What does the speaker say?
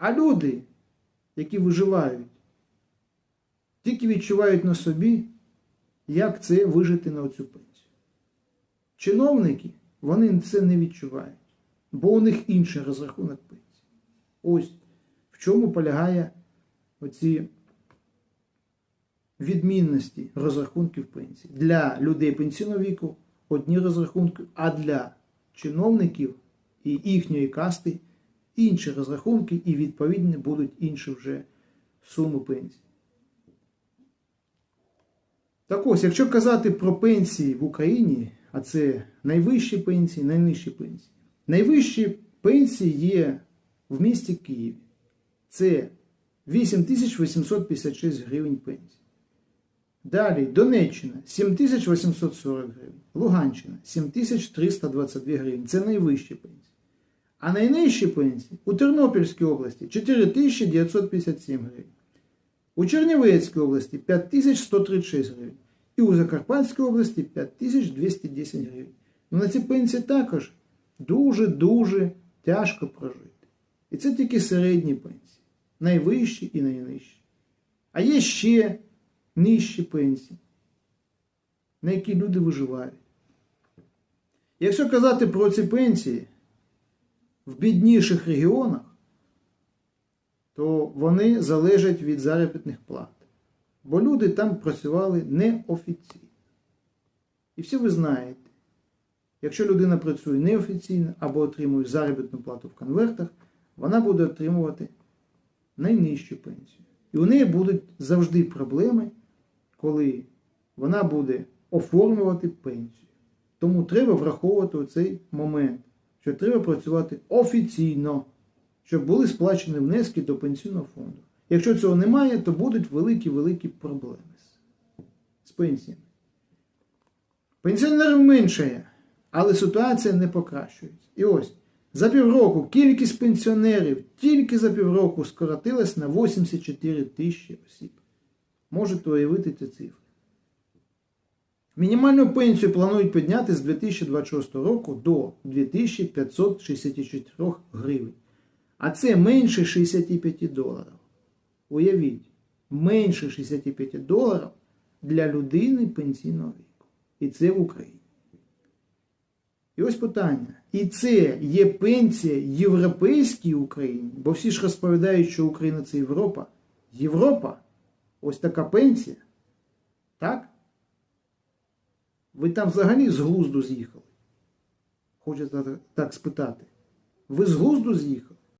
А люди, які виживають, тільки відчувають на собі, як це вижити на оцю пенсію. Чиновники, вони це не відчувають, бо у них інший розрахунок пенсії. Ось в чому полягає оці відмінності розрахунків пенсії. Для людей пенсійного віку одні розрахунки, а для чиновників і їхньої касти інші розрахунки, і відповідні будуть інші вже суми пенсії. Так ось, якщо казати про пенсії в Україні, а це найвищі пенсії, найнижчі пенсії. Найвищі пенсії є в місті Києві. Це 8856 гривень пенсії. Далі Донеччина 7840 гривень, Луганщина 7322 гривень. Це найвищі пенсії. А найнижчі пенсії у Тернопільській області 4957 гривень. У Чернівецькій області 5136 гривень. І у Закарпатській області 5210 гривень. Ну на ці пенсії також дуже-дуже тяжко прожити. І це тільки середні пенсії. Найвищі і найнижчі. А є ще нижчі пенсії, на які люди виживають. Якщо казати про ці пенсії в бідніших регіонах, то вони залежать від заробітних плат. Бо люди там працювали неофіційно. І всі ви знаєте, якщо людина працює неофіційно або отримує заробітну плату в конвертах, вона буде отримувати найнижчу пенсію. І у неї будуть завжди проблеми, коли вона буде оформлювати пенсію. Тому треба враховувати цей момент, що треба працювати офіційно, щоб були сплачені внески до пенсійного фонду. Якщо цього немає, то будуть великі-великі проблеми з- пенсіями. Пенсіонерів меншає, але ситуація не покращується. І ось за півроку кількість пенсіонерів тільки за півроку скоротилась на 84 тисячі осіб. Можете уявити ці цифри. Мінімальну пенсію планують підняти з 2026 року до 2564 гривень. А це менше 65 доларів. Уявіть, менше 65 доларів для людини пенсійного віку. І це в Україні. І ось питання. І це є пенсія європейській Україні, бо всі ж розповідають, що Україна це Європа. Європа ось така пенсія. Так? Ви там взагалі з глузду з'їхали? Хочете так- спитати. Ви з глузду з'їхали?